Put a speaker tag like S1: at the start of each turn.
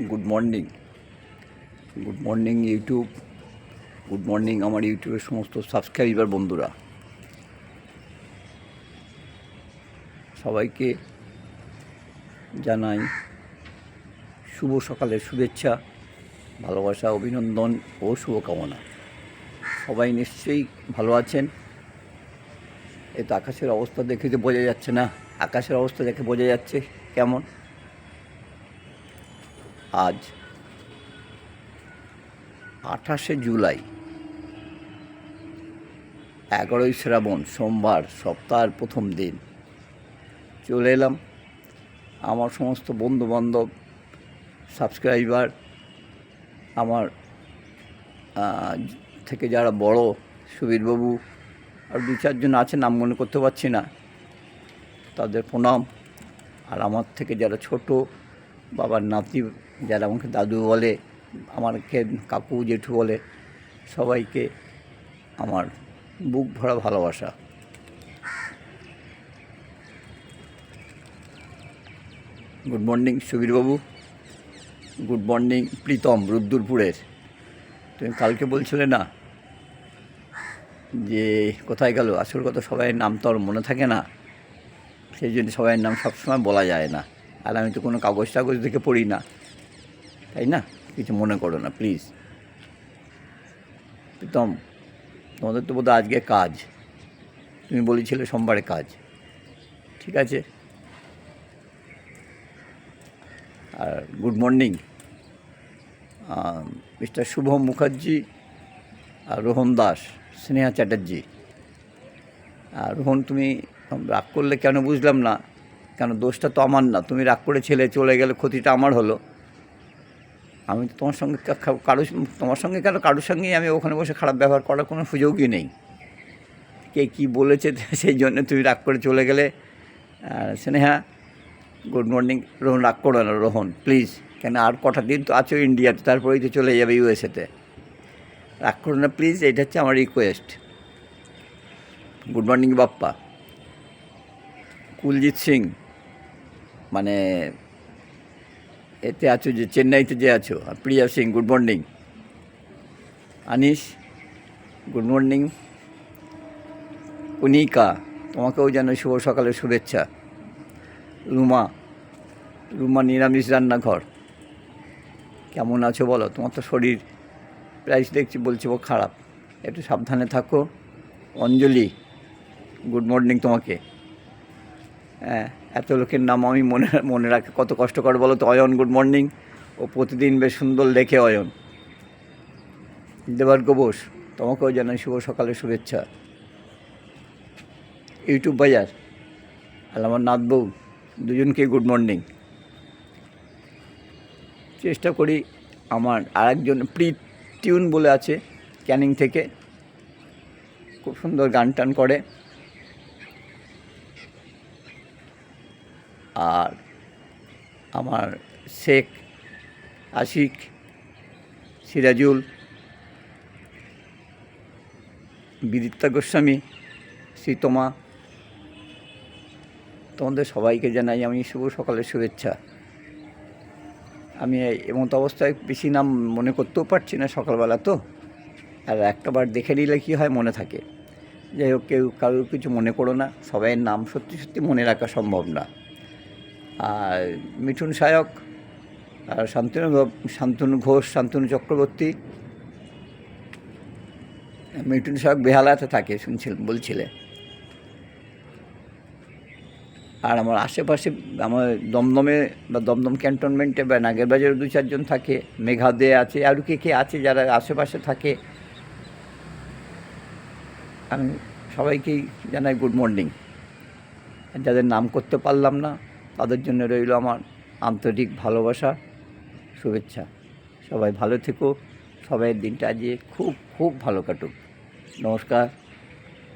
S1: Good morning good morning YouTube good morning আমার ইউটিউবের সমস্ত সাবস্ক্রাইবার বন্ধুরা। সবাইকে জানাই শুভ সকালের শুভেচ্ছা, ভালোবাসা, অভিনন্দন ও শুভকামনা। সবাই নিশ্চয়ই ভালো আছেন? এই তো আকাশের অবস্থা দেখে তো বোঝা যাচ্ছে না। আকাশের অবস্থা দেখে বোঝা যাচ্ছে কেমন? আজ আঠাশে জুলাই। এগারোই শ্রাবণ সোমবার, সপ্তাহের প্রথম দিন। চলে এলাম আমার সমস্ত বন্ধুবান্ধব, সাবস্ক্রাইবার, আমার থেকে যারা বড়, সুবীরবাবু আর দু চারজন আছে নাম মনে করতে পারছি না। তাদের প্রণাম। আর আমার থেকে যারা ছোট, বাবার নাতি যারা আমাকে দাদু বলে আমাকে কাকু জেঠু বলে, সবাইকে আমার বুক ভরা ভালোবাসা। গুড মর্নিং সুবীরবাবু। গুড মর্নিং প্রীতম, রুদ্দুরপুরের। তুমি কালকে বলছিলে না যে, কোথায় গেল? আসল কথা সবাইয়ের নাম তো আর মনে থাকে না। সেই জন্য সবাইয়ের নাম সবসময় বলা যায় না। আর আমি তো কোনো কাগজ টাগজ দেখে পড়ি না। তাই না? কিছু মনে করো না প্লিজ প্রীতম, তোমাদের তো বোধহয় আজকে কাজ। তুমি বলেছিলে সোমবারে কাজ। ঠিক আছে? আর good morning mister Shubham Mukherjee আর রোহন দাস, স্নেহা চ্যাটার্জি। আর রোহন, তুমি রাগ করলে কেন বুঝলাম না? কেন দোষটা তো আমার না। তুমি রাগ করে ছেলে চলে গেলে ক্ষতিটা আমার হলো। আমি তো তোমার সঙ্গে কা- কা- কারও তোমার সঙ্গে কেন? কারোর সঙ্গেই আমি ওখানে বসে খারাপ ব্যবহার করার কোনো সুযোগই নেই। কে কী বলেছে সেই জন্য তুমি রাগ করে চলে গেলে। স্নেহা গুড মর্নিং রোহন, রাগ করো না, রোহন প্লিজ কেন? আর কটা দিন তো আছো ইন্ডিয়াতে, তারপরেই তো চলে যাবে ইউএসএতে। রাগ করো না প্লিজ এটা হচ্ছে আমার request good morning Bappa. Kuljit Singh মানে এতে আছো যে, চেন্নাইতে যে আছো Priya Singh good morning Anis good morning Kanika তোমাকেও যেন শুভ সকালের শুভেচ্ছা। রুমা রুমা নিরামিষ রান্নাঘর। কেমন আছো বলো? তোমার তো শরীর প্রায় দেখছি, বলছি খারাপ। একটু সাবধানে থাকো। অঞ্জলি গুড মর্নিং তোমাকে। হ্যাঁ। এত লোকের নাম আমি মনে মনে রাখে, কত কষ্টকর বলো তো, অয়ন গুড মর্নিং ও প্রতিদিন বেশ সুন্দর লেখে অয়ন। দেবার গোবস তোমাকেও জানাই শুভ সকালের শুভেচ্ছা। ইউটিউব বাজার, আর আমার নাথবউ দুজনকে গুড মর্নিং চেষ্টা করি আমার আরেকজন প্রি টিউন বলে আছে, ক্যানিং থেকে। খুব সুন্দর গান টান করে। আর আমার শেখ আশিক সিরাজুল বিদিতা গোস্বামী, সীতমা, তোমাদের সবাইকে জানাই আমি শুভ সকালের শুভেচ্ছা। আমি এমতো অবস্থায় বেশি নাম মনে করতেও পারছি না সকালবেলা তো। আর একটা বার দেখে নিলে কী হয় মনে থাকে। যাই হোক, কেউ কারোর কিছু মনে করো না। সবাইয়ের নাম সত্যি সত্যি মনে রাখা সম্ভব না। আর মিঠুন সায়ক আর শান্তনু শান্তনু ঘোষ, শান্তনু চক্রবর্তী। মিঠুন সায়ক বেহালাতে থাকে শুনছিল বলছিলে। আর আমার আশেপাশে, আমার দমদমে বা দমদম ক্যান্টনমেন্টে বা নাগের বাজারে দু চারজন থাকে মেঘাদে আছে, আরও কে কে আছে যারা আশেপাশে থাকে। আমি সবাইকেই জানাই গুড মর্নিং। যাদের নাম করতে পারলাম না তাদের জন্য রইল আমার আন্তরিক ভালোবাসা, শুভেচ্ছা। সবাই ভালো থেকো। সবাই দিনটা আজকে খুব খুব ভালো কাটুক। নমস্কার।